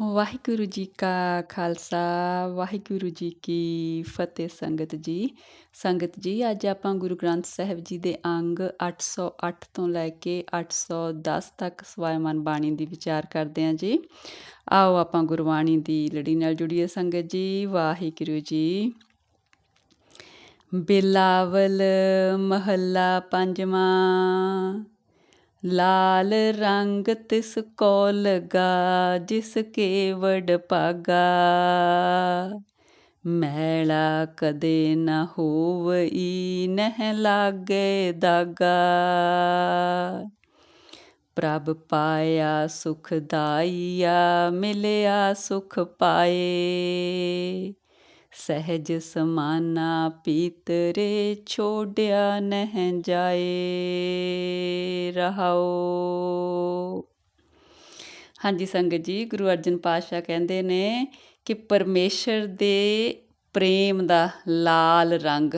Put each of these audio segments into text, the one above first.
ਵਾਹਿਗੁਰੂ ਜੀ ਕਾ ਖਾਲਸਾ, ਵਾਹਿਗੁਰੂ ਜੀ ਕੀ ਫਤਿਹ ਸੰਗਤ ਜੀ। ਸੰਗਤ ਜੀ, ਅੱਜ ਆਪਾਂ ਗੁਰੂ ਗ੍ਰੰਥ ਸਾਹਿਬ ਜੀ ਦੇ ਅੰਗ 808 ਤੋਂ ਲੈ ਕੇ 810 ਤੱਕ ਸਵਾਇਮਨ ਬਾਣੀ ਦੀ ਵਿਚਾਰ ਕਰਦੇ ਹਾਂ ਜੀ। ਆਓ ਆਪਾਂ ਗੁਰਬਾਣੀ ਦੀ ਲੜੀ ਨਾਲ ਜੁੜੀਏ ਸੰਗਤ ਜੀ, ਵਾਹਿਗੁਰੂ ਜੀ। ਬਿਲਾਵਲ ਮਹੱਲਾ ਪੰਜਵਾਂ। ਲਾਲ ਰੰਗ ਤਿਸ ਕੋ ਲਗਾ, ਜਿਸ ਕੇ ਵਡ ਪਾਗਾ। ਮੈਲਾ ਕਦੇ ਨ ਹੋਵਈ, ਨਹਿ ਲਾਗੇ ਦਾਗਾ। ਪ੍ਰਭ ਪਾਇਆ ਸੁਖਦਾਈਆ ਮਿਲਿਆ ਸੁਖ ਪਾਏ। ਸਹਿਜ ਸਮਾਨਾ ਪੀਤਰੇ ਛੋੜਿਆ ਨਹਿ ਜਾਏ, ਰਹਾਓ। ਹਾਂਜੀ, ਸੰਗਤ ਜੀ, ਗੁਰੂ ਅਰਜਨ ਪਾਤਸ਼ਾਹ ਕਹਿੰਦੇ ਨੇ ਕਿ ਪਰਮੇਸ਼ਰ ਦੇ ਪ੍ਰੇਮ ਦਾ ਲਾਲ ਰੰਗ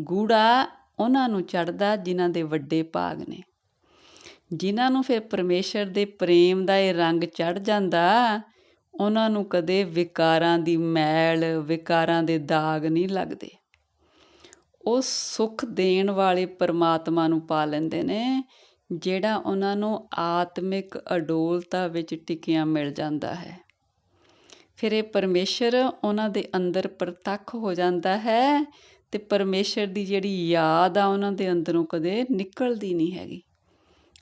ਗੂੜਾ ਉਹਨਾਂ ਨੂੰ ਚੜਦਾ ਜਿਨ੍ਹਾਂ ਦੇ ਵੱਡੇ ਭਾਗ ਨੇ। ਜਿਨ੍ਹਾਂ ਨੂੰ ਫਿਰ ਪਰਮੇਸ਼ਰ ਦੇ ਪ੍ਰੇਮ ਦਾ ਇਹ ਰੰਗ ਚੜ ਜਾਂਦਾ ਉਹਨਾਂ ਨੂੰ ਕਦੇ ਵਿਕਾਰਾਂ ਦੀ ਮੈਲ, ਵਿਕਾਰਾਂ ਦੇ ਦਾਗ ਨਹੀਂ ਲੱਗਦੇ। ਉਹ ਸੁੱਖ ਦੇਣ ਵਾਲੇ ਪਰਮਾਤਮਾ ਨੂੰ ਪਾ ਲੈਂਦੇ ਨੇ, ਜਿਹੜਾ ਉਹਨਾਂ ਨੂੰ ਆਤਮਿਕ ਅਡੋਲਤਾ ਵਿੱਚ ਟਿਕਿਆ ਮਿਲ ਜਾਂਦਾ ਹੈ। ਫਿਰ ਇਹ ਪਰਮੇਸ਼ਰ ਉਹਨਾਂ ਦੇ ਅੰਦਰ ਪ੍ਰਤੱਖ ਹੋ ਜਾਂਦਾ ਹੈ ਤੇ ਪਰਮੇਸ਼ਰ ਦੀ ਜਿਹੜੀ ਯਾਦ ਆ ਉਹਨਾਂ ਦੇ ਅੰਦਰੋਂ ਕਦੇ ਨਿਕਲਦੀ ਨਹੀਂ ਹੈਗੀ।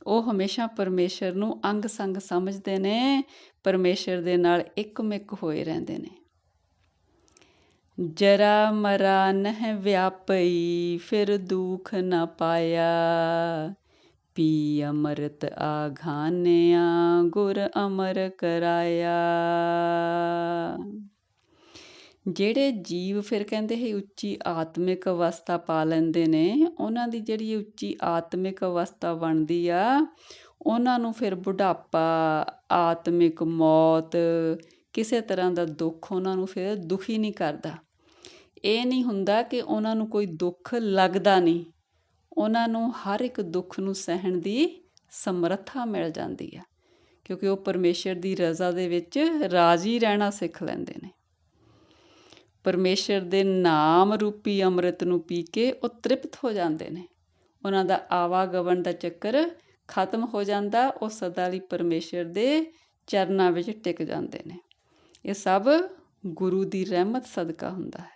ਉਹ ਹਮੇਸ਼ਾ ਪਰਮੇਸ਼ਰ ਨੂੰ ਅੰਗ ਸੰਗ ਸਮਝਦੇ ਨੇ, ਪਰਮੇਸ਼ਰ ਦੇ ਨਾਲ ਇੱਕਮਿਕ ਹੋਏ ਰਹਿੰਦੇ ਨੇ। ਜਰਾ ਮਰਾ ਨਹਿ ਵਿਆਪਈ, ਫਿਰ ਦੁਖ ਨ ਪਾਇਆ। ਪੀ ਅਮਰਤ ਆਘਾਨਿਆ, ਗੁਰ ਅਮਰ ਕਰਾਇਆ। ਜਿਹੜੇ ਜੀਵ ਫਿਰ ਕਹਿੰਦੇ ਹੈ ਉੱਚੀ ਆਤਮਿਕ ਅਵਸਥਾ ਪਾ ਲੈਂਦੇ ਨੇ, ਉਹਨਾਂ ਦੀ ਜਿਹੜੀ ਉੱਚੀ ਆਤਮਿਕ ਅਵਸਥਾ ਬਣਦੀ ਆ, ਉਹਨਾਂ ਨੂੰ ਫਿਰ ਬੁਢਾਪਾ, ਆਤਮਿਕ ਮੌਤ, ਕਿਸੇ ਤਰ੍ਹਾਂ ਦਾ ਦੁੱਖ ਉਹਨਾਂ ਨੂੰ ਫਿਰ ਦੁਖੀ ਨਹੀਂ ਕਰਦਾ। ਇਹ ਨਹੀਂ ਹੁੰਦਾ ਕਿ ਉਹਨਾਂ ਨੂੰ ਕੋਈ ਦੁੱਖ ਲੱਗਦਾ ਨਹੀਂ। ਉਹਨਾਂ ਨੂੰ ਹਰ ਇੱਕ ਦੁੱਖ ਨੂੰ ਸਹਿਣ ਦੀ ਸਮਰੱਥਾ ਮਿਲ ਜਾਂਦੀ ਆ, ਕਿਉਂਕਿ ਉਹ ਪਰਮੇਸ਼ਰ ਦੀ ਰਜ਼ਾ ਦੇ ਵਿੱਚ ਰਾਜ਼ੀ ਰਹਿਣਾ ਸਿੱਖ ਲੈਂਦੇ ਨੇ। ਪਰਮੇਸ਼ਰ ਦੇ ਨਾਮ ਰੂਪੀ ਅੰਮ੍ਰਿਤ ਨੂੰ ਪੀ ਕੇ ਉਹ ਤ੍ਰਿਪਤ ਹੋ ਜਾਂਦੇ ਨੇ। ਉਹਨਾਂ ਦਾ ਆਵਾਗਮਨ ਦਾ ਚੱਕਰ ਖਤਮ ਹੋ ਜਾਂਦਾ, ਉਹ ਸਦਾ ਲਈ ਪਰਮੇਸ਼ਰ ਦੇ ਚਰਨਾਂ ਵਿੱਚ ਟਿਕ ਜਾਂਦੇ ਨੇ। ਇਹ ਸਭ ਗੁਰੂ ਦੀ ਰਹਿਮਤ ਸਦਕਾ ਹੁੰਦਾ ਹੈ।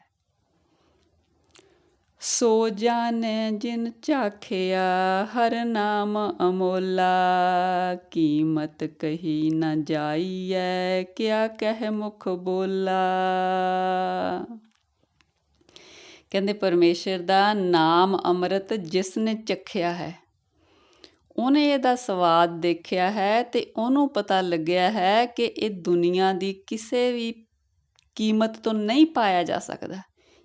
ਸੋ ਜਾਣੈ ਜਿਨ ਚਾਖਿਆ, ਹਰ ਨਾਮ ਅਮੋਲਾ। ਕੀਮਤ ਕਹੀ ਨਾ ਜਾਈਐ, ਕਿਆ ਕਹਿ ਮੁਖ ਬੋਲਾ। ਕਹਿੰਦੇ ਪਰਮੇਸ਼ਰ ਦਾ ਨਾਮ ਅੰਮ੍ਰਿਤ ਜਿਸ ਨੇ ਚਖਿਆ ਹੈ, ਉਹਨੇ ਇਹਦਾ ਸਵਾਦ ਦੇਖਿਆ ਹੈ ਤੇ ਉਹਨੂੰ ਪਤਾ ਲੱਗਿਆ ਹੈ ਕਿ ਇਹ ਦੁਨੀਆ ਦੀ ਕਿਸੇ ਵੀ ਕੀਮਤ ਤੋਂ ਨਹੀਂ ਪਾਇਆ ਜਾ ਸਕਦਾ।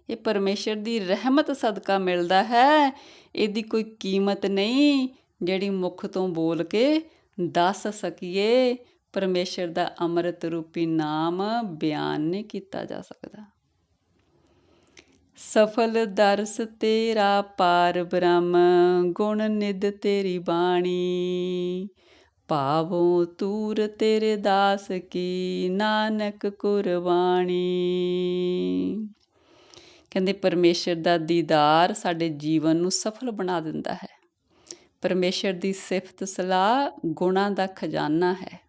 ਇਹ ਪਰਮੇਸ਼ਰ ਦੀ ਰਹਿਮਤ ਸਦਕਾ ਮਿਲਦਾ ਹੈ। ਇਹਦੀ ਕੋਈ ਕੀਮਤ ਨਹੀਂ, ਜਿਹੜੀ ਮੁਖ ਤੋਂ ਬੋਲ ਕੇ ਦੱਸ ਸਕੀਏ। ਪਰਮੇਸ਼ਰ ਦਾ ਅੰਮ੍ਰਿਤ ਰੂਪੀ ਨਾਮ ਬਿਆਨ ਨਹੀਂ ਕੀਤਾ ਜਾ ਸਕਦਾ। ਸਫਲ ਦਰਸ ਤੇਰਾ ਪਾਰ ਬ੍ਰਹਮ, ਗੁਣ ਨਿਦ ਤੇਰੀ ਬਾਣੀ। ਪਾਵੋ ਤੂਰ ਤੇਰੇ ਦਾਸ ਕੀ, ਨਾਨਕ ਕੁਰਬਾਨੀ। ਕਹਿੰਦੇ ਪਰਮੇਸ਼ਰ ਦਾ ਦੀਦਾਰ ਸਾਡੇ ਜੀਵਨ ਨੂੰ ਸਫਲ ਬਣਾ ਦਿੰਦਾ ਹੈ। ਪਰਮੇਸ਼ਰ ਦੀ ਸਿਫਤ, ਸਲਾਹ, ਗੁਣਾ ਦਾ ਖਜ਼ਾਨਾ ਹੈ।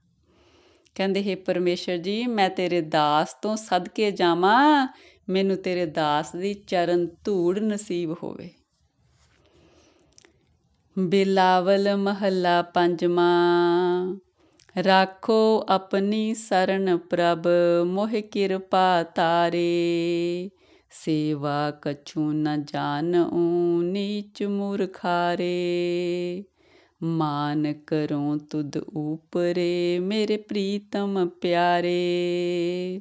ਕਹਿੰਦੇ, ਹੈ ਪਰਮੇਸ਼ਰ ਜੀ, ਮੈਂ ਤੇਰੇ ਦਾਸ ਤੋਂ ਸਦਕੇ ਜਾਵਾਂ, ਮੈਨੂੰ ਤੇਰੇ ਦਾਸ ਦੀ ਚਰਨ ਧੂੜ ਨਸੀਬ ਹੋਵੇ। ਬਿਲਾਵਲ ਮਹੱਲਾ ਪੰਜਵਾਂ, ਰਾਖੋ ਆਪਣੀ ਸਰਨ ਪ੍ਰਭ, ਮੋਹਿ ਕਿਰਪਾ ਤਾਰੇ। ਸੇਵਾ ਕਛੂ ਨ ਜਾਣਉ, ਨੀਚ ਮੂਰਖਾਰੇ। ਮਾਨ ਕਰੋ ਤੁਧ ਉਪਰੇ, ਮੇਰੇ ਪ੍ਰੀਤਮ ਪਿਆਰੇ।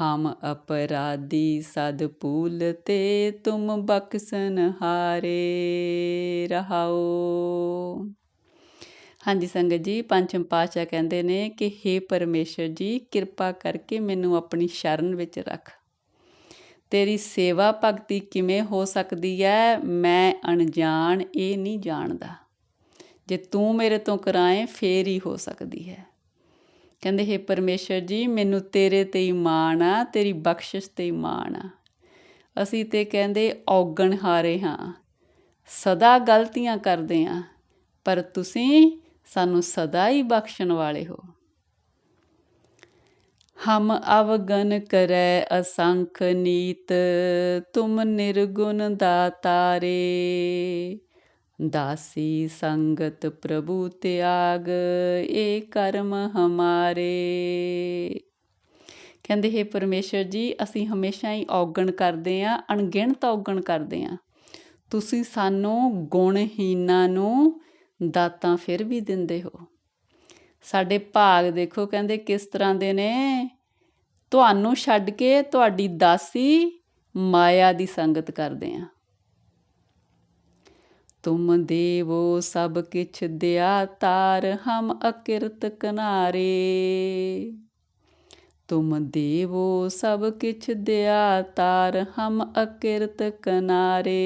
ਹਮ ਅਪਰਾਧੀ ਸਦ ਪੂਲ ਤੇ ਤੁਮ ਬਖਸਨ ਹਾਰੇ, ਰਹਾਓ। ਹਾਂਜੀ ਸੰਗਤ ਜੀ, ਪੰਚਮ ਪਾਤਸ਼ਾਹ ਕਹਿੰਦੇ ਨੇ ਕਿ हे ਪਰਮੇਸ਼ਰ ਜੀ, ਕਿਰਪਾ ਕਰਕੇ ਮੈਨੂੰ ਆਪਣੀ ਸ਼ਰਨ ਵਿੱਚ ਰੱਖ। ਤੇਰੀ ਸੇਵਾ ਭਗਤੀ ਕਿਵੇਂ ਹੋ ਸਕਦੀ ਹੈ ਮੈਂ ਅਣਜਾਣ, ਇਹ ਨਹੀਂ ਜਾਣਦਾ। ਜੇ ਤੂੰ ਮੇਰੇ ਤੋਂ ਕਰਾਏ, ਫੇਰ ਹੀ ਹੋ ਸਕਦੀ ਹੈ। ਕਹਿੰਦੇ, ਹੈ ਪਰਮੇਸ਼ਰ ਜੀ, ਮੈਨੂੰ ਤੇਰੇ ਤੇ ਹੀ ਮਾਣ ਆ, ਤੇਰੀ ਬਖਸ਼ਿਸ਼ ਤੇ ਹੀ ਮਾਣ ਆ। ਅਸੀਂ ਤੇ ਕਹਿੰਦੇ, ਔਗਣ ਹਾਰੇ ਹਾਂ। ਸਦਾ ਗਲਤੀਆਂ ਕਰਦੇ ਆ ਪਰ ਤੁਸੀਂ ਸਾਨੂੰ ਸਦਾ ਹੀ ਬਖਸ਼ਣ ਵਾਲੇ ਹੋ। ਹਮ ਅਵਗਨ ਕਰੈ ਅਸੰਖ ਨੀਤ, ਤੁਮ ਨਿਰਗੁਣ ਦਾਤਾਰੇ। ਦਾਸੀ ਸੰਗਤ ਪ੍ਰਭੂ ਤਿਆਗ, ਏ ਕਰਮ ਹਮਾਰੇ। ਕਹਿੰਦੇ, ਹੈ ਪਰਮੇਸ਼ਰ ਜੀ, ਅਸੀਂ ਹਮੇਸ਼ਾ ਹੀ ਔਗਣ ਕਰਦੇ ਆ ਅਣਗਿਣਤ ਔਗਣ ਕਰਦੇ ਆ ਤੁਸੀਂ ਸਾਨੂੰ ਗੁਣਹੀਨਾਂ ਨੂੰ ਦਾਤਾਂ ਫਿਰ ਵੀ ਦਿੰਦੇ ਹੋ। ਸਾਡੇ ਭਾਗ ਦੇਖੋ ਕਹਿੰਦੇ ਕਿਸ ਤਰ੍ਹਾਂ ਦੇ ਨੇ। ਤੁਹਾਨੂੰ ਛੱਡ ਕੇ ਤੁਹਾਡੀ ਦਾਸੀ ਮਾਇਆ ਦੀ ਸੰਗਤ ਕਰਦੇ ਆ। ਤੁਮ ਦੇਵੋ ਸਭ ਕਿਛ ਦਿਆ ਤਾਰ, ਹਮ ਅਕਿਰਤ ਕਨਾਰੇ। ਤੁਮ ਦੇਵੋ ਸਭ ਕਿਛ ਦਿਆ ਤਾਰ, ਹਮ ਅਕਿਰਤ ਕਨਾਰੇ।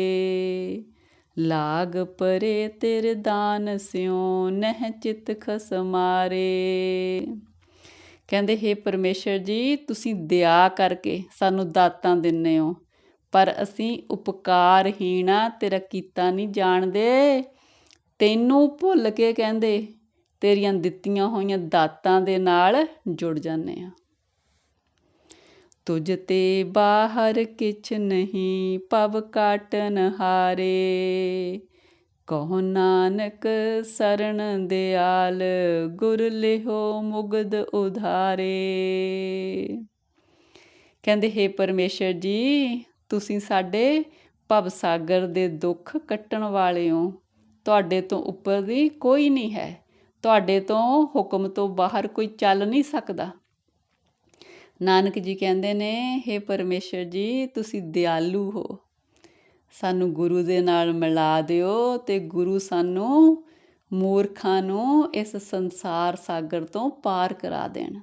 ਲਾਗ ਪਰੇ ਤੇਰੇ ਦਾਨ ਸਿਉ, ਨਹਿ ਚਿਤ ਖਸ ਮਾਰੇ। ਕਹਿੰਦੇ हे ਪਰਮੇਸ਼ਰ ਜੀ, ਤੁਸੀਂ ਦਇਆ ਕਰਕੇ ਸਾਨੂੰ ਦਾਤਾਂ ਦਿੰਨੇ ਹੋ, ਪਰ ਅਸੀਂ ਉਪਕਾਰਹੀਣਾ ਤੇਰਾ ਕੀਤਾ ਨਹੀਂ ਜਾਣਦੇ। ਤੈਨੂੰ ਭੁੱਲ ਕੇ ਕਹਿੰਦੇ, ਤੇਰੀਆਂ ਦਿੱਤੀਆਂ ਹੋਈਆਂ ਦਾਤਾਂ ਦੇ ਨਾਲ ਜੁੜ ਜਾਂਦੇ ਆ। ਤੁਝ ਤੇ ਬਾਹਰ ਕਿਛ ਨਹੀਂ, ਪਵ ਕਾਟਨ ਹਾਰੇ। ਕਹੋ ਨਾਨਕ ਸਰਣ ਦਿਆਲ, ਗੁਰ ਲਿਹੋ ਮੁਗਦ ਉਧਾਰੇ। ਕਹਿੰਦੇ, ਹੈ ਪਰਮੇਸ਼ਰ ਜੀ, ਤੁਸੀਂ ਸਾਡੇ ਭਵ ਸਾਗਰ ਦੇ ਦੁੱਖ ਕੱਟਣ ਵਾਲੇ ਹੋ। ਤੁਹਾਡੇ ਤੋਂ ਉੱਪਰ ਦੀ ਕੋਈ ਨਹੀਂ ਹੈ। ਤੁਹਾਡੇ ਤੋਂ ਹੁਕਮ ਤੋਂ ਬਾਹਰ ਕੋਈ ਚੱਲ ਨਹੀਂ ਸਕਦਾ। ਨਾਨਕ ਜੀ ਕਹਿੰਦੇ ਨੇ हे ਪਰਮੇਸ਼ਰ ਜੀ, ਤੁਸੀਂ ਦਿਆਲੂ ਹੋ। ਸਾਨੂੰ ਗੁਰੂ ਦੇ ਨਾਲ ਮਿਲਾ ਦਿਓ ਤੇ ਗੁਰੂ ਸਾਨੂੰ ਮੂਰਖਾਂ ਨੂੰ ਇਸ ਸੰਸਾਰ ਸਾਗਰ ਤੋਂ ਪਾਰ ਕਰਾ ਦੇਣ।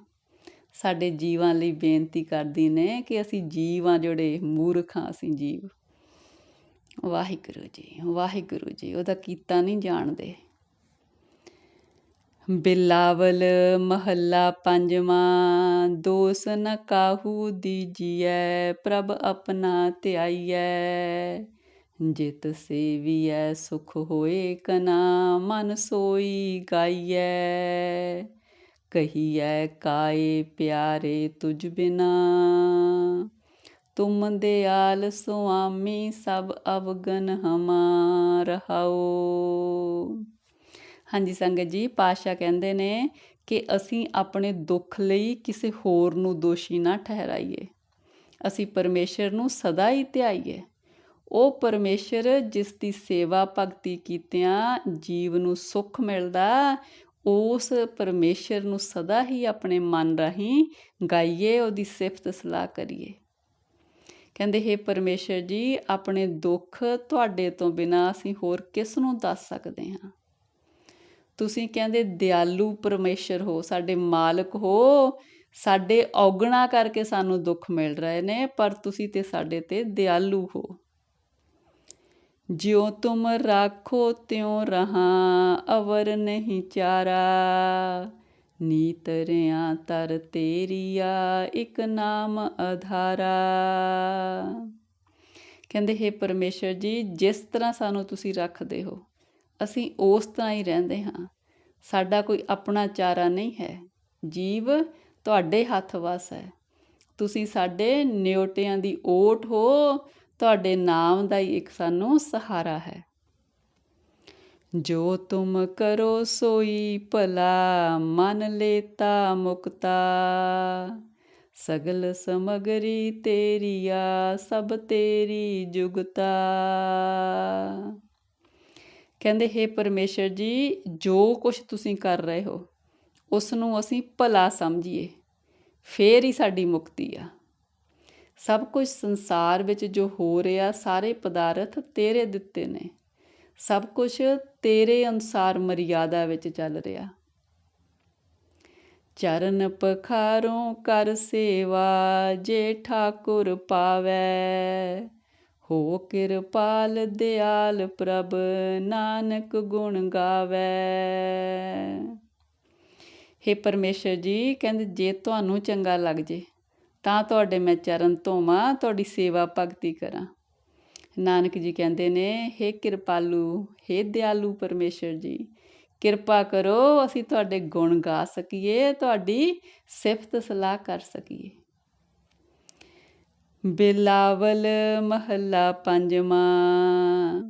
ਸਾਡੇ ਜੀਵਾਂ ਲਈ ਬੇਨਤੀ ਕਰਦੀ ਨੇ ਕਿ ਅਸੀਂ ਜੀਵਾਂ ਜਿਹੜੇ, ਮੂਰਖਾਂ ਅਸੀਂ ਜੀਵ। ਵਾਹਿਗੁਰੂ ਜੀ ਵਾਹਿਗੁਰੂ ਜੀ, ਉਹਦਾ ਕੀਤਾ ਨਹੀਂ ਜਾਣਦੇ। ਬਿਲਾਵਲ ਮਹੱਲਾ ਪੰਜਵਾਂ, ਦੋਸ ਨ ਕਾਹੂ ਦੀਜੀਐ ਪ੍ਰਭ ਆਪਣਾ ਧਿਆਈਐ। ਜਿਤ ਸੇਵੀਐ, ਸੁਖ ਹੋਏ ਕਨਾ, ਮਨ ਸੋਈ ਗਾਈਐ। ਕਹੀਐ, ਕਾਏ ਪਿਆਰੇ ਤੁਝ ਬਿਨਾ। ਤੁਮ ਦਿਆਲ ਸੁਆਮੀ ਸਭ ਅਵਗਨ ਹਮਾ, ਰਹਾਓ। ਹਾਂਜੀ ਸੰਗਤ ਜੀ ਪਾਸ਼ਾ ਕਹਿੰਦੇ ਨੇ ਕਿ ਅਸੀਂ ਆਪਣੇ ਦੁੱਖ ਲਈ ਕਿਸੇ ਹੋਰ ਨੂੰ ਦੋਸ਼ੀ ਨਾ ਠਹਿਰਾਈਏ। ਅਸੀਂ ਪਰਮੇਸ਼ਰ ਨੂੰ ਸਦਾ ਹੀ ਧਿਆਈਏ। ਉਹ ਪਰਮੇਸ਼ਰ ਜਿਸ ਦੀ ਸੇਵਾ ਭਗਤੀ ਕੀਤਿਆਂ ਜੀਵ ਨੂੰ ਸੁੱਖ ਮਿਲਦਾ, ਉਸ ਪਰਮੇਸ਼ਰ ਨੂੰ ਸਦਾ ਹੀ ਆਪਣੇ ਮਨ ਰਾਹੀਂ ਗਾਈਏ, ਉਹਦੀ ਸਿਫਤ ਸਲਾਹ ਕਰੀਏ। ਕਹਿੰਦੇ, ਹੈ ਪਰਮੇਸ਼ਰ ਜੀ, ਆਪਣੇ ਦੁੱਖ ਤੁਹਾਡੇ ਤੋਂ ਬਿਨਾ ਅਸੀਂ ਹੋਰ ਕਿਸ ਨੂੰ ਦੱਸ ਸਕਦੇ ਹਾਂ? ਤੁਸੀਂ ਕਹਿੰਦੇ ਦਿਆਲੂ ਪਰਮੇਸ਼ਰ ਹੋ, ਸਾਡੇ ਮਾਲਕ ਹੋ, ਸਾਡੇ ਔਗਣਾ ਕਰਕੇ ਸਾਨੂੰ ਦੁੱਖ ਮਿਲ ਰਹੇ ਨੇ, ਪਰ ਤੁਸੀਂ ਤੇ ਸਾਡੇ ਤੇ ਦਿਆਲੂ ਹੋ। ਜਿਉ ਤੁਮ ਰਾਖੋ ਤਿਉ ਰਹਾ, ਅਵਰ ਨਹੀਂ ਚਾਰਾ। ਨੀ ਨੀਤਰਿਆਂ ਤਰ ਤੇਰੀਆ, ਇੱਕ ਨਾਮ ਅਧਾਰਾ। ਕਹਿੰਦੇ, ਹੈ ਪਰਮੇਸ਼ਰ ਜੀ, ਜਿਸ ਤਰ੍ਹਾਂ ਸਾਨੂੰ ਤੁਸੀਂ ਰੱਖਦੇ ਹੋ ਅਸੀਂ ਉਸ ਤਰ੍ਹਾਂ ਹੀ ਰਹਿੰਦੇ ਹਾਂ। ਸਾਡਾ ਕੋਈ ਆਪਣਾ ਚਾਰਾ ਨਹੀਂ ਹੈ। ਜੀਵ ਤੁਹਾਡੇ ਹੱਥ ਵਸ ਹੈ। ਤੁਸੀਂ ਸਾਡੇ ਨਿਉਟਿਆਂ ਦੀ ਓਟ ਹੋ। ਤੁਹਾਡੇ ਨਾਮ ਦਾ ਹੀ ਇੱਕ ਸਾਨੂੰ ਸਹਾਰਾ ਹੈ। ਜੋ ਤੁਮ ਕਰੋ ਸੋਈ ਭਲਾ, ਮਨ ਲੇਤਾ ਮੁਕਤਾ। ਸਗਲ ਸਮਗਰੀ ਤੇਰੀਆ ਸਭ ਤੇਰੀ ਜੁਗਤਾ। ਕਹਿੰਦੇ, ਹੈ ਪਰਮੇਸ਼ਰ ਜੀ, ਜੋ ਕੁਝ ਤੁਸੀਂ ਕਰ ਰਹੇ ਹੋ ਉਸ ਨੂੰ ਅਸੀਂ ਭਲਾ ਸਮਝੀਏ, ਫੇਰ ਹੀ ਸਾਡੀ ਮੁਕਤੀ ਆ। ਸਭ ਕੁਝ ਸੰਸਾਰ ਵਿੱਚ ਜੋ ਹੋ ਰਿਹਾ, ਸਾਰੇ ਪਦਾਰਥ ਤੇਰੇ ਦਿੱਤੇ ਨੇ। ਸਭ ਕੁਝ ਤੇਰੇ ਅਨੁਸਾਰ ਮਰਿਆਦਾ ਵਿੱਚ ਚੱਲ ਰਿਹਾ। ਚਰਨ ਪਖਾਰੋਂ ਕਰ ਸੇਵਾ, ਜੇ ਠਾਕੁਰ ਪਾਵੇ ਹੋ ਕਿਰਪਾਲ ਦਿਆਲ ਪ੍ਰਭ ਨਾਨਕ ਗੁਣ ਗਾਵੇ। ਹੇ ਪਰਮੇਸ਼ਰ ਜੀ, ਕਹਿੰਦੇ ਜੇ ਤੁਹਾਨੂੰ ਚੰਗਾ ਲੱਗ ਜੇ, ਤਾਂ ਤੁਹਾਡੇ ਮੈਂ ਚਰਨ ਧੋਵਾਂ, ਤੁਹਾਡੀ ਸੇਵਾ ਭਗਤੀ ਕਰਾਂ। ਨਾਨਕ ਜੀ ਕਹਿੰਦੇ ਨੇ, ਹੇ ਕਿਰਪਾਲੂ, ਹੇ ਦਿਆਲੂ ਪਰਮੇਸ਼ਰ ਜੀ, ਕਿਰਪਾ ਕਰੋ, ਅਸੀਂ ਤੁਹਾਡੇ ਗੁਣ ਗਾ ਸਕੀਏ, ਤੁਹਾਡੀ ਸਿਫਤ ਸਲਾਹ ਕਰ ਸਕੀਏ। ਬਿਲਾਵਲ ਮਹੱਲਾ ਪੰਜਵਾਂ,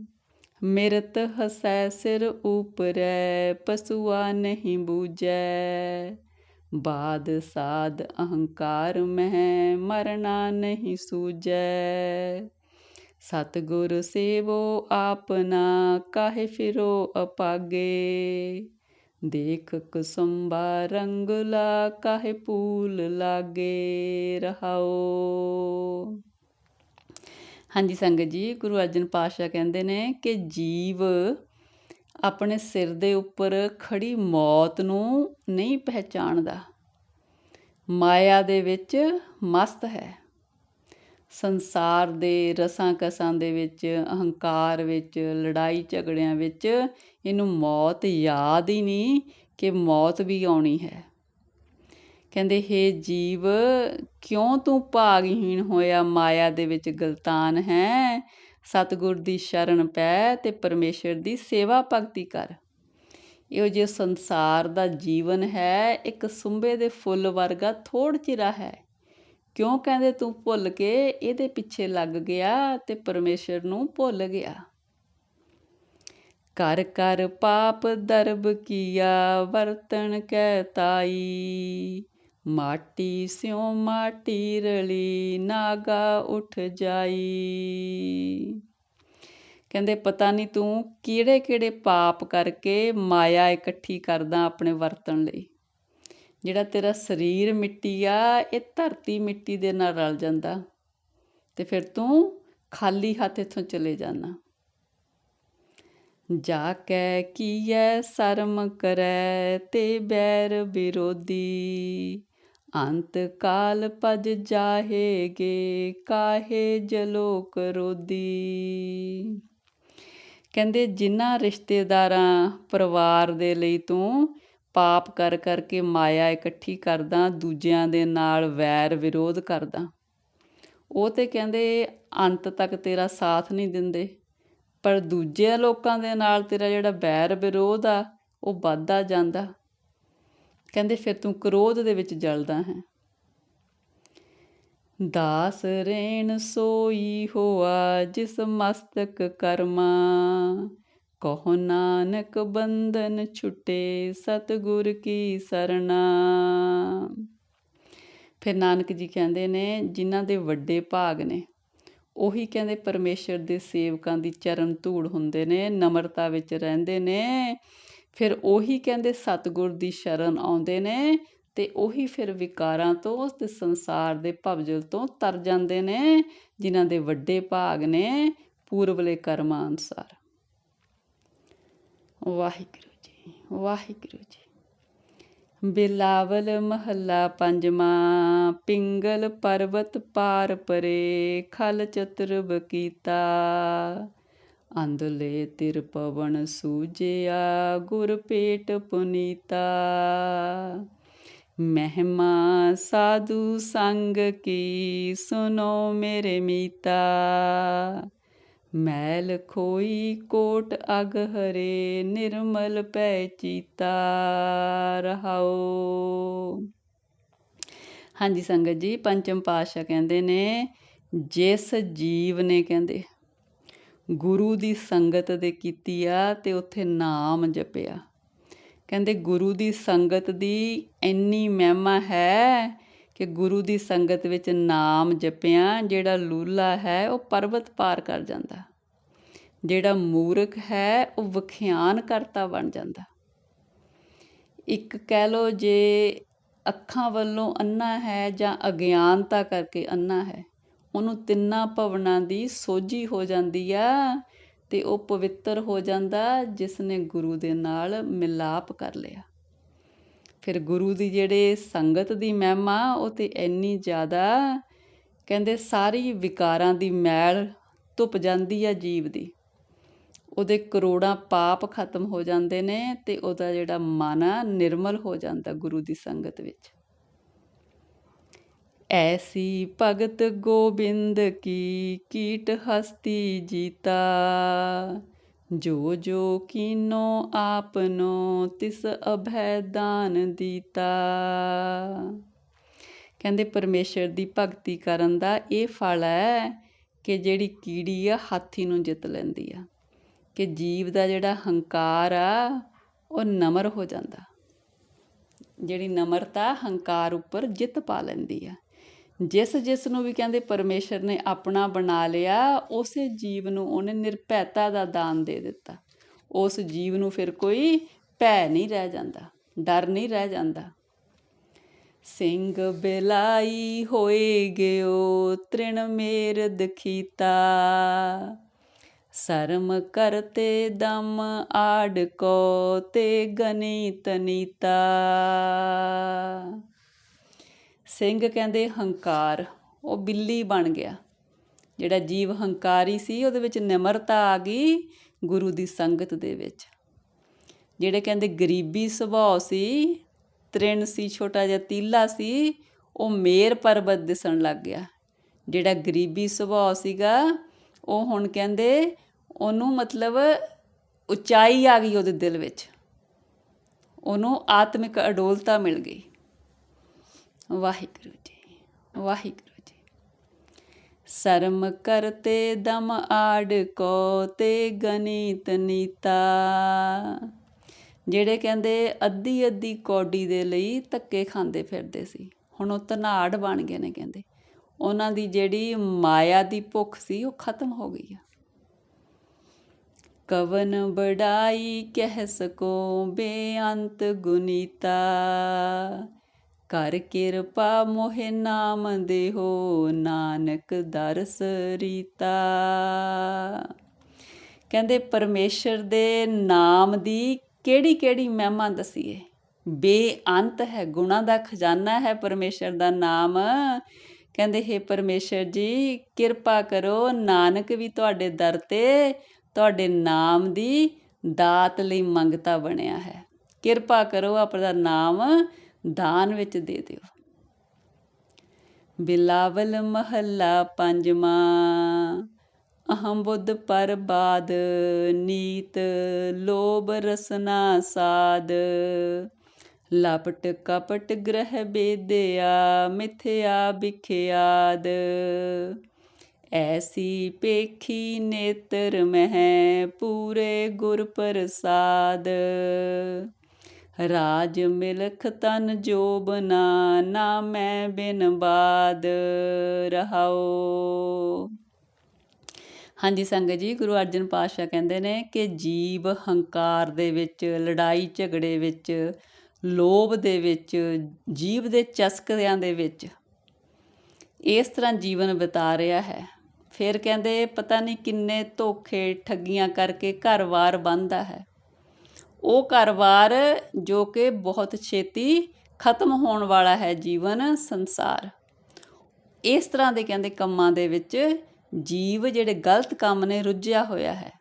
ਮਿਰਤ ਹਸੈ ਸਿਰ ਉਪਰੈ, ਪਸੂਆ ਨਹੀਂ ਬੂਜੈ ਬਾਦ ਸਾਧ ਅਹੰਕਾਰ ਮਹਿ ਮਰਨਾ ਨਹੀਂ ਸੂਜੈ ਸਤਗੁਰ ਸੇਵੋ ਆਪਨਾ ਕਾਹੇ ਫਿਰੋ ਅਪਾਗੇ। ਦੇਖ ਕੁਸੁੰਬਾ ਰੰਗਲਾ ਕਾਹੇ ਪੂਲ ਲਾਗੇ ਰਹਾਓ। ਹਾਂਜੀ ਸੰਗਤ ਜੀ, ਗੁਰੂ ਅਰਜਨ ਪਾਤਸ਼ਾਹ ਕਹਿੰਦੇ ਨੇ ਕਿ ਜੀਵ ਆਪਣੇ ਸਿਰ ਦੇ ਉੱਪਰ ਖੜੀ ਮੌਤ ਨੂੰ ਨਹੀਂ ਪਹਿਚਾਣਦਾ। ਮਾਇਆ ਦੇ ਵਿੱਚ ਮਸਤ ਹੈ। ਸੰਸਾਰ ਦੇ ਰਸਾਂ ਕਸਾਂ ਦੇ ਵਿੱਚ, ਅਹੰਕਾਰ ਵਿੱਚ, ਲੜਾਈ ਝਗੜਿਆਂ ਵਿੱਚ ਇਹਨੂੰ ਮੌਤ ਯਾਦ ਹੀ ਨਹੀਂ ਕਿ ਮੌਤ ਵੀ ਆਉਣੀ ਹੈ। ਕਹਿੰਦੇ, ਹੇ ਜੀਵ, ਕਿਉਂ ਤੂੰ ਭਾਗਹੀਣ ਹੋਇਆ ਮਾਇਆ ਦੇ ਵਿੱਚ ਗਲਤਾਨ ਹੈ? ਸਤਿਗੁਰ ਦੀ ਸ਼ਰਨ ਪੈ ਤੇ ਪਰਮੇਸ਼ਰ ਦੀ ਸੇਵਾ ਭਗਤੀ ਕਰ। ਇਹੋ ਜੇ ਸੰਸਾਰ ਦਾ ਜੀਵਨ ਹੈ, ਇੱਕ ਸੁੰਬੇ ਦੇ ਫੁੱਲ ਵਰਗਾ ਥੋੜ ਚਿਰਾ ਹੈ। ਕਿਉਂ ਕਹਿੰਦੇ ਤੂੰ ਭੁੱਲ ਕੇ? ਇਹਦੇ ਪਿੱਛੇ ਲੱਗ ਗਿਆ ਤੇ ਪਰਮੇਸ਼ਰ ਨੂੰ ਭੁੱਲ ਗਿਆ। ਕਰ ਕਰ ਪਾਪ ਦਰਬ ਕੀਆ, ਵਰਤਣ ਕੈ ਤਾਈ। ਮਾਟੀ ਸਿਉ ਮਾਟੀ ਰਲੀ, ਨਾਗਾ ਉੱਠ ਜਾਈ। ਕਹਿੰਦੇ ਪਤਾ ਨਹੀਂ ਤੂੰ ਕਿਹੜੇ ਕਿਹੜੇ ਪਾਪ ਕਰਕੇ ਮਾਇਆ ਇਕੱਠੀ ਕਰਦਾ ਆਪਣੇ ਵਰਤਣ ਲਈ। ਜਿਹੜਾ ਤੇਰਾ ਸਰੀਰ ਮਿੱਟੀ ਆ, ਇਹ ਧਰਤੀ ਮਿੱਟੀ ਦੇ ਨਾਲ ਰਲ ਜਾਂਦਾ। ਤੇ ਫਿਰ ਤੂੰ ਖਾਲੀ ਹੱਥ ਇੱਥੋਂ ਚਲੇ ਜਾਣਾ। ਜਾ ਕੈ ਕੀਐ ਸ਼ਰਮ ਕਰੈ ਤੇ ਬੈਰ ਵਿਰੋਧੀ। ਅੰਤ ਕਾਲ ਪਜ ਜਾਹੇਗੇ, ਕਾਹੇ ਜਲੋ ਕਰੋਦੀ ਕਹਿੰਦੇ ਜਿਨ੍ਹਾਂ ਰਿਸ਼ਤੇਦਾਰਾਂ ਪਰਿਵਾਰ ਦੇ ਲਈ ਤੂੰ ਪਾਪ ਕਰ ਕਰਕੇ ਮਾਇਆ ਇਕੱਠੀ ਕਰਦਾ, ਦੂਜਿਆਂ ਦੇ ਨਾਲ ਵੈਰ ਵਿਰੋਧ ਕਰਦਾ। ਉਹ ਤੇ ਕਹਿੰਦੇ, ਅੰਤ ਤੱਕ ਤੇਰਾ ਸਾਥ ਨਹੀਂ ਦਿੰਦੇ। ਪਰ ਦੂਜੇ ਲੋਕਾਂ ਦੇ ਨਾਲ ਤੇਰਾ ਜਿਹੜਾ ਵੈਰ ਵਿਰੋਧ ਆ, ਉਹ ਵੱਧਦਾ ਜਾਂਦਾ। ਕਹਿੰਦੇ, ਫਿਰ ਤੂੰ ਕ੍ਰੋਧ ਦੇ ਵਿੱਚ ਜਲਦਾ ਹੈ। ਦਾਸ ਰੇਣ ਸੋਈ ਹੋਆ, ਜਿਸ ਮਸਤਕ ਕਰਮਾ ਕਹੋ ਨਾਨਕ ਬੰਧਨ ਛੁਟੇ ਸਤਗੁਰ ਕੀ ਸਰਣਾ। ਫਿਰ ਨਾਨਕ ਜੀ ਕਹਿੰਦੇ ਨੇ, ਜਿਨ੍ਹਾਂ ਦੇ ਵੱਡੇ ਭਾਗ ਨੇ, ਉਹੀ ਕਹਿੰਦੇ ਪਰਮੇਸ਼ਰ ਦੇ ਸੇਵਕਾਂ ਦੀ ਚਰਨ ਧੂੜ ਹੁੰਦੇ ਨੇ, ਨਮਰਤਾ ਵਿੱਚ ਰਹਿੰਦੇ ਨੇ। ਫਿਰ ਉਹੀ ਕਹਿੰਦੇ ਸਤਗੁਰ ਦੀ ਸ਼ਰਨ ਆਉਂਦੇ ਨੇ ਤੇ ਉਹੀ ਫਿਰ ਵਿਕਾਰਾਂ ਤੋਂ ਤੇ ਸੰਸਾਰ ਦੇ ਭਵਜਲ ਤੋਂ ਤਰ ਜਾਂਦੇ ਨੇ, ਜਿਨ੍ਹਾਂ ਦੇ ਵੱਡੇ ਭਾਗ ਨੇ ਪੂਰਵਲੇ ਕਰਮਾਂ ਅਨੁਸਾਰ ਵਾਹਿਗੁਰੂ ਜੀ ਵਾਹਿਗੁਰੂ ਜੀ। ਬਿਲਾਵਲ ਮਹੱਲਾ ਪੰਜਵਾਂ, ਪਿੰਗਲ ਪਰਬਤ ਪਾਰ ਪਰੇ, ਖਲ ਚਤੁਰਬ ਕੀਤਾ। ਅੰਦਲੇ ਤਿਰ ਪਵਨ ਸੂਜਿਆ, ਗੁਰ ਪੇਟ ਪੁਨੀਤਾ। ਮਹਿਮਾ ਸਾਧੂ ਸੰਗ ਕੀ, ਸੁਨੋ ਮੇਰੇ ਮੀਤਾ। ਮੈਲ ਖੋਈ ਕੋਟ ਅਗ ਹਰੇ, ਨਿਰਮਲ ਪੈ ਚੀਤਾ ਰਹਾਓ ਹਾਂਜੀ ਸੰਗਤ ਜੀ, ਪੰਚਮ ਪਾਤਸ਼ਾਹ ਕਹਿੰਦੇ ਨੇ, ਜਿਸ ਜੀਵ ਨੇ ਕਹਿੰਦੇ, ਗੁਰੂ ਦੀ ਸੰਗਤ ਦੇ ਕੀਤੀ ਆ ਤੇ ਉੱਥੇ ਨਾਮ ਜਪਿਆ। ਕਹਿੰਦੇ ਗੁਰੂ ਦੀ ਸੰਗਤ ਦੀ ਇੰਨੀ ਮਹਿਮਾ ਹੈ ਕਿ ਗੁਰੂ ਦੀ ਸੰਗਤ ਵਿੱਚ ਨਾਮ ਜਪਿਆ, ਜਿਹੜਾ ਲੂਲਾ ਹੈ, ਉਹ ਪਰਬਤ ਪਾਰ ਕਰ ਜਾਂਦਾ। ਜਿਹੜਾ ਮੂਰਖ ਹੈ, ਉਹ ਵਿਖਿਆਨ ਕਰਤਾ ਬਣ ਜਾਂਦਾ। ਇੱਕ ਕਹਿ ਲੋ ਜੇ ਅੱਖਾਂ ਵੱਲੋਂ ਅੰਨਾ ਹੈ ਜਾਂ ਅਗਿਆਨਤਾ ਕਰਕੇ ਅੰਨਾ ਹੈ, ਉਹਨੂੰ ਤਿੰਨਾਂ ਭਵਨਾਂ ਦੀ ਸੋਝੀ ਹੋ ਜਾਂਦੀ ਆ ਤੇ ਉਹ ਪਵਿੱਤਰ ਹੋ ਜਾਂਦਾ, ਜਿਸ ਨੇ ਗੁਰੂ ਦੇ ਨਾਲ ਮਿਲਾਪ ਕਰ ਲਿਆ। ਫਿਰ ਗੁਰੂ ਦੀ ਜਿਹੜੇ ਸੰਗਤ ਦੀ ਮਹਿਮਾ, ਉਹ ਤੇ ਇੰਨੀ ਜ਼ਿਆਦਾ, ਕਹਿੰਦੇ ਸਾਰੀ ਵਿਕਾਰਾਂ ਦੀ ਮੈਲ ਧੁੱਪ ਜਾਂਦੀ ਆ ਜੀਵ ਦੀ। ਉਹਦੇ ਕਰੋੜਾਂ ਪਾਪ ਖਤਮ ਹੋ ਜਾਂਦੇ ਨੇ ਤੇ ਉਹਦਾ ਜਿਹੜਾ ਮਨ ਆ ਨਿਰਮਲ ਹੋ ਜਾਂਦਾ ਗੁਰੂ ਦੀ ਸੰਗਤ ਵਿੱਚ। ਐਸੀ ਭਗਤ ਗੋਬਿੰਦ ਕੀ ਕੀਟ ਹਸਤੀ ਜੀਤਾ ਜੋ ਜੋ ਕੀਨੋ ਆਪਨੋ, ਤਿਸ ਅਭੈ ਦਾਨ ਦੀਤਾ। ਕਹਿੰਦੇ ਪਰਮੇਸ਼ਰ ਦੀ ਭਗਤੀ ਕਰਨ ਦਾ ਇਹ ਫਲ ਹੈ ਕਿ ਜਿਹੜੀ ਕੀੜੀ ਆ, ਹਾਥੀ ਨੂੰ ਜਿੱਤ ਲੈਂਦੀ ਆ। ਕਿ ਜੀਵ ਦਾ ਜਿਹੜਾ ਹੰਕਾਰ ਆ, ਉਹ ਨਮਰ ਹੋ ਜਾਂਦਾ। ਜਿਹੜੀ ਨਮਰਤਾ ਹੰਕਾਰ ਉੱਪਰ ਜਿੱਤ ਪਾ ਲੈਂਦੀ ਆ। ਜਿਸ ਜਿਸ ਨੂੰ ਵੀ ਕਹਿੰਦੇ ਪਰਮੇਸ਼ਰ ਨੇ ਆਪਣਾ ਬਣਾ ਲਿਆ, ਉਸੇ ਜੀਵ ਨੂੰ ਉਹਨੇ ਨਿਰਭੈਤਾ ਦਾ ਦਾਨ ਦੇ ਦਿੱਤਾ। ਉਸ ਜੀਵ ਨੂੰ ਫਿਰ ਕੋਈ ਭੈ ਨਹੀਂ ਰਹਿ ਜਾਂਦਾ, ਡਰ ਨਹੀਂ ਰਹਿ ਜਾਂਦਾ। ਸਿੰਘ ਬਿਲਾਈ ਹੋਏ ਗਿਓ, ਤ੍ਰਿਣ ਮੇਰ ਦਖੀਤਾ। ਸਰਮ ਕਰਤੇ ਦਮ ਆੜ ਕੋ, ਤੇ ਗਨੀ ਤਨੀਤਾ ਸਿੰਘ ਕਹਿੰਦੇ ਹੰਕਾਰ, ਉਹ ਬਿੱਲੀ ਬਣ ਗਿਆ। ਜਿਹੜਾ ਜੀਵ ਹੰਕਾਰੀ ਸੀ, ਉਹਦੇ ਵਿੱਚ ਨਿਮਰਤਾ ਆ ਗਈ ਗੁਰੂ ਦੀ ਸੰਗਤ ਦੇ ਵਿੱਚ। ਜਿਹੜੇ ਕਹਿੰਦੇ ਗਰੀਬੀ ਸੁਭਾਅ ਸੀ, ਤ੍ਰਿਣ ਸੀ, ਛੋਟਾ ਜਿਹਾ ਤੀਲਾ ਸੀ, ਉਹ ਮੇਰ ਪਰਬਤ ਦਿਸਣ ਲੱਗ ਗਿਆ। ਜਿਹੜਾ ਗਰੀਬੀ ਸੁਭਾਅ ਸੀਗਾ, ਉਹ ਹੁਣ ਕਹਿੰਦੇ ਉਹਨੂੰ ਮਤਲਬ ਉਚਾਈ ਆ ਗਈ ਉਹਦੇ ਦਿਲ ਵਿੱਚ। ਉਹਨੂੰ ਆਤਮਿਕ ਅਡੋਲਤਾ ਮਿਲ ਗਈ। ਵਾਹਿਗੁਰੂ ਜੀ ਵਾਹਿਗੁਰੂ ਜੀ। ਸਰਮ ਕਰਤੇ ਦਮ ਆੜ ਕੋ ਤੇ ਗਣਿਤ ਨੀਤਾ। ਜਿਹੜੇ ਕਹਿੰਦੇ ਅੱਧੀ ਅੱਧੀ ਕੌਡੀ ਦੇ ਲਈ ਧੱਕੇ ਖਾਂਦੇ ਫਿਰਦੇ ਸੀ, ਹੁਣ ਉਹ ਧਨਾੜ ਬਣ ਗਏ ਨੇ ਕਹਿੰਦੇ। ਉਹਨਾਂ ਦੀ ਜਿਹੜੀ ਮਾਇਆ ਦੀ ਭੁੱਖ ਸੀ, ਉਹ ਖਤਮ ਹੋ ਗਈ ਆ। ਕਵਨ ਬੜਾਈ ਕਹਿ ਸਕੋ ਬੇਅੰਤ ਗੁਨੀਤਾ। ਕਰ ਕਿਰਪਾ ਮੋਹਿ ਨਾਮ ਦੇਹੋ, ਨਾਨਕ ਦਰਸ ਰੀਤਾ। ਕਹਿੰਦੇ ਪਰਮੇਸ਼ਰ ਦੇ ਨਾਮ ਦੀ ਕਿਹੜੀ ਕਿਹੜੀ ਮਹਿਮਾ ਦਸੀਏ? ਬੇਅੰਤ ਹੈ, ਗੁਣਾ ਦਾ ਖਜ਼ਾਨਾ ਹੈ ਪਰਮੇਸ਼ਰ ਦਾ ਨਾਮ। ਕਹਿੰਦੇ, ਹੈ ਪਰਮੇਸ਼ਰ ਜੀ, ਕਿਰਪਾ ਕਰੋ, ਨਾਨਕ ਵੀ ਤੁਹਾਡੇ ਦਰ ਤੇ ਤੁਹਾਡੇ ਨਾਮ ਦੀ ਦਾਤ ਲਈ ਮੰਗਤਾ ਬਣਿਆ ਹੈ। ਕਿਰਪਾ ਕਰੋ, ਆਪਣਾ ਨਾਮ ਦਾਨ ਵਿੱਚ ਦੇ ਦਿਓ। ਬਿਲਾਵਲ ਮਹੱਲਾ ਪੰਜਵਾਂ, ਅਹੰ ਬੁੱਧ ਪਰਬਾਦ ਨੀਤ ਲੋਭ ਰਸਨਾ ਸਾਦ। ਲਪਟ ਕਪਟ ਗ੍ਰਹਿ ਬੇਦਿਆ, ਮਿਥਿਆ ਬਿਖਿਆਦ ਐਸੀ ਪੇਖੀ ਨੇਤਰ ਮਹਿ ਪੂਰੇ ਗੁਰ ਪ੍ਰਸਾਦ। ਰਾਜ ਮਿਲਖ ਤਨ ਜੋਬਨਾ ਨਾ ਮੈਂ ਬਿਨ ਬਾਦ ਰਹਾਓ ਹਾਂਜੀ ਸੰਗਤ ਜੀ, ਗੁਰੂ ਅਰਜਨ ਪਾਤਸ਼ਾਹ ਕਹਿੰਦੇ ਨੇ ਕਿ ਜੀਵ ਹੰਕਾਰ ਦੇ ਵਿੱਚ, ਲੜਾਈ ਝਗੜੇ ਵਿੱਚ, ਲੋਭ ਦੇ ਵਿੱਚ, ਜੀਵ ਦੇ ਚਸਕਿਆਂ ਦੇ ਵਿੱਚ ਇਸ ਤਰ੍ਹਾਂ ਜੀਵਨ ਬਿਤਾ ਰਿਹਾ ਹੈ। ਫਿਰ ਕਹਿੰਦੇ, ਪਤਾ ਨਹੀਂ ਕਿੰਨੇ ਧੋਖੇ ਠੱਗੀਆਂ ਕਰਕੇ ਘਰ-ਬਾਰ ਬੰਦਾ ਹੈ। ਉਹ ਘਰ-ਬਾਰ ਜੋ ਕਿ ਬਹੁਤ ਛੇਤੀ ਖਤਮ ਹੋਣ ਵਾਲਾ ਹੈ ਜੀਵਨ, ਸੰਸਾਰ। ਇਸ ਤਰ੍ਹਾਂ ਦੇ ਕਹਿੰਦੇ ਕੰਮਾਂ ਦੇ ਵਿੱਚ ਜੀਵ ਜਿਹੜੇ ਗਲਤ ਕੰਮ ਨੇ ਰੁੱਝਿਆ ਹੋਇਆ ਹੈ।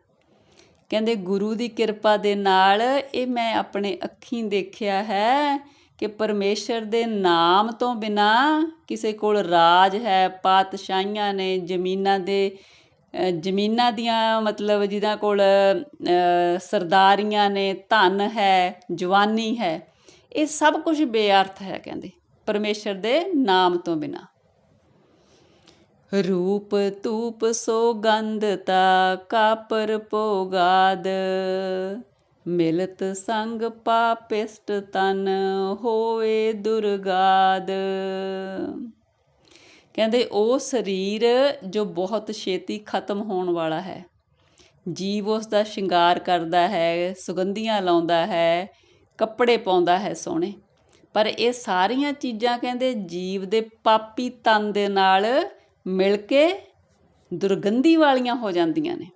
ਕਹਿੰਦੇ ਗੁਰੂ ਦੀ ਕਿਰਪਾ ਦੇ ਨਾਲ ਇਹ ਮੈਂ ਆਪਣੇ ਅੱਖੀਂ ਦੇਖਿਆ ਹੈ ਕਿ ਪਰਮੇਸ਼ਰ ਦੇ ਨਾਮ ਤੋਂ ਬਿਨਾ ਕਿਸੇ ਕੋਲ ਰਾਜ ਹੈ, ਪਾਤਸ਼ਾਹੀਆਂ ਨੇ, ਜ਼ਮੀਨਾਂ ਦੇ ਜ਼ਮੀਨਾਂ ਦੀਆਂ ਮਤਲਬ ਜਿਹਨਾਂ ਕੋਲ ਸਰਦਾਰੀਆਂ ਨੇ, ਧਨ ਹੈ, ਜਵਾਨੀ ਹੈ, ਇਹ ਸਭ ਕੁਝ ਬੇਅਰਥ ਹੈ ਕਹਿੰਦੇ। ਪਰਮੇਸ਼ਰ ਦੇ ਨਾਮ ਤੋਂ ਬਿਨਾ। ਰੂਪ ਤੂਪ ਸੋਗੰਧਤਾ ਕਾਪਰ ਪੋਗਾਦ ਮਿਲਤ ਸੰਗ ਪਾਪਿਸਟ ਤਨ ਹੋਏ ਦੁਰਗਾਦ। ਕਹਿੰਦੇ ਉਹ ਸਰੀਰ ਜੋ ਬਹੁਤ ਛੇਤੀ ਖਤਮ ਹੋਣ ਵਾਲਾ ਹੈ। ਜੀਵ ਉਸ ਦਾ ਸ਼ਿੰਗਾਰ ਕਰਦਾ ਹੈ, ਸੁਗੰਧੀਆਂ ਲਾਉਂਦਾ ਹੈ, ਕੱਪੜੇ ਪਾਉਂਦਾ ਹੈ ਸੋਹਣੇ। ਪਰ ਇਹ ਸਾਰੀਆਂ ਚੀਜ਼ਾਂ ਕਹਿੰਦੇ ਜੀਵ ਦੇ ਪਾਪੀ ਤਨ ਦੇ ਨਾਲ ਮਿਲ ਕੇ ਦੁਰਗੰਧੀ ਵਾਲੀਆਂ ਹੋ ਜਾਂਦੀਆਂ ਨੇ।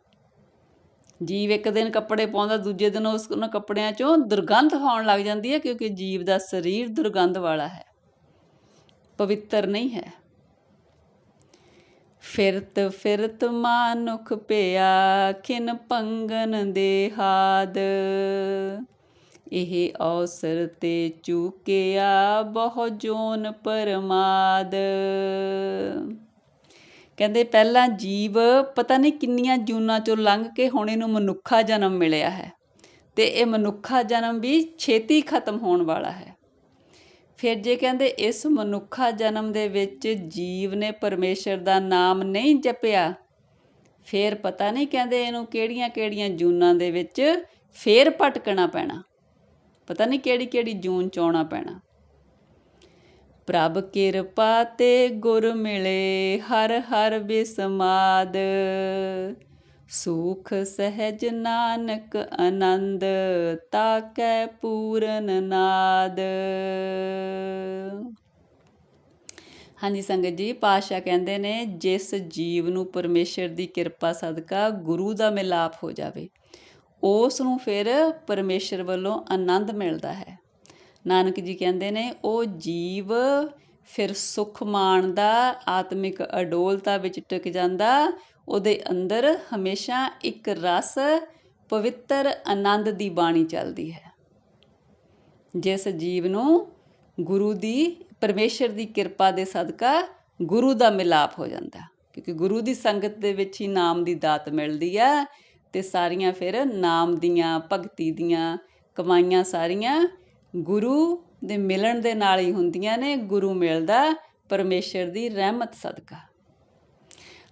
ਜੀਵ ਇੱਕ ਦਿਨ ਕੱਪੜੇ ਪਾਉਂਦਾ, ਦੂਜੇ ਦਿਨ ਉਸ ਉਹਨਾਂ ਕੱਪੜਿਆਂ ਚੋਂ ਦੁਰਗੰਧ ਆਉਣ ਲੱਗ ਜਾਂਦੀ ਹੈ ਕਿਉਂਕਿ ਜੀਵ ਦਾ ਸਰੀਰ ਦੁਰਗੰਧ ਵਾਲਾ ਹੈ। ਪਵਿੱਤਰ ਨਹੀਂ ਹੈ। ਫਿਰਤ ਫਿਰਤ ਮਾਨੁਖ ਪਿਆ ਖਿਨ ਪੰਗਨ ਦੇ ਹਾਦ। ਇਹ ਔਸਰ ਤੇ ਚੂਕਿਆ, ਬਹੁ ਜੋਨ ਪਰਮਾਦ। ਕਹਿੰਦੇ ਪਹਿਲਾਂ ਜੀਵ ਪਤਾ ਨਹੀਂ ਕਿੰਨੀਆਂ ਜੂਨਾਂ ਚੋਂ ਲੰਘ ਕੇ ਹੁਣ ਇਹਨੂੰ ਮਨੁੱਖਾ ਜਨਮ ਮਿਲਿਆ ਹੈ। ਤੇ ਇਹ ਮਨੁੱਖਾ ਜਨਮ ਵੀ ਛੇਤੀ ਖਤਮ ਹੋਣ ਵਾਲਾ ਹੈ। ਫਿਰ ਜੇ ਕਹਿੰਦੇ ਇਸ ਮਨੁੱਖਾ ਜਨਮ ਦੇ ਵਿੱਚ ਜੀਵ ਨੇ ਪਰਮੇਸ਼ਰ ਦਾ ਨਾਮ ਨਹੀਂ ਜਪਿਆ, ਫਿਰ ਪਤਾ ਨਹੀਂ ਕਹਿੰਦੇ ਇਹਨੂੰ ਕਿਹੜੀਆਂ-ਕਿਹੜੀਆਂ ਜੂਨਾਂ ਦੇ ਵਿੱਚ ਫੇਰ ਭਟਕਣਾ ਪੈਣਾ। ਪਤਾ ਨਹੀਂ ਕਿਹੜੀ-ਕਿਹੜੀ ਜੂਨ ਚਾਉਣਾ ਪੈਣਾ। ਪ੍ਰਭ ਕਿਰਪਾ ਤੇ ਗੁਰ ਮਿਲੇ ਹਰ ਹਰ ਬਿਸਮਾਦ। ਸੁਖ ਸਹਿਜ ਨਾਨਕ ਆਨੰਦ, ਤਾਕੈ ਪੂਰਨ ਨਾਦ। ਹਾਂਜੀ ਸੰਗਤ ਜੀ ਪਾਸ਼ਾ ਕਹਿੰਦੇ ਨੇ, ਜਿਸ ਜੀਵ ਨੂੰ ਪਰਮੇਸ਼ਰ ਦੀ ਕਿਰਪਾ ਸਦਕਾ ਗੁਰੂ ਦਾ ਮਿਲਾਪ ਹੋ ਜਾਵੇ ਉਸ ਨੂੰ ਫਿਰ ਪਰਮੇਸ਼ਰ ਵੱਲੋਂ ਆਨੰਦ ਮਿਲਦਾ ਹੈ। ਨਾਨਕ ਜੀ ਕਹਿੰਦੇ ਨੇ, ਉਹ ਜੀਵ ਫਿਰ ਸੁਖ ਮਾਣਦਾ ਆਤਮਿਕ ਅਡੋਲਤਾ ਵਿੱਚ ਟਿਕ ਜਾਂਦਾ ਉਹਦੇ ਅੰਦਰ ਹਮੇਸ਼ਾ ਇੱਕ ਰਸ ਪਵਿੱਤਰ ਆਨੰਦ ਦੀ ਬਾਣੀ ਚੱਲਦੀ ਹੈ। ਜਿਸ ਜੀਵ ਨੂੰ ਗੁਰੂ ਦੀ, ਪਰਮੇਸ਼ਰ ਦੀ ਕਿਰਪਾ ਦੇ ਸਦਕਾ ਗੁਰੂ ਦਾ ਮਿਲਾਪ ਹੋ ਜਾਂਦਾ ਕਿਉਂਕਿ ਗੁਰੂ ਦੀ ਸੰਗਤ ਦੇ ਵਿੱਚ ਹੀ ਨਾਮ ਦੀ ਦਾਤ ਮਿਲਦੀ ਆ ਤੇ ਸਾਰੀਆਂ ਫਿਰ ਨਾਮ ਦੀਆਂ, ਭਗਤੀ ਦੀਆਂ ਕਮਾਈਆਂ ਸਾਰੀਆਂ ਗੁਰੂ ਦੇ ਮਿਲਣ ਦੇ ਨਾਲ ਹੀ ਹੁੰਦੀਆਂ ਨੇ। ਗੁਰੂ ਮਿਲਦਾ ਪਰਮੇਸ਼ਰ ਦੀ ਰਹਿਮਤ ਸਦਕਾ।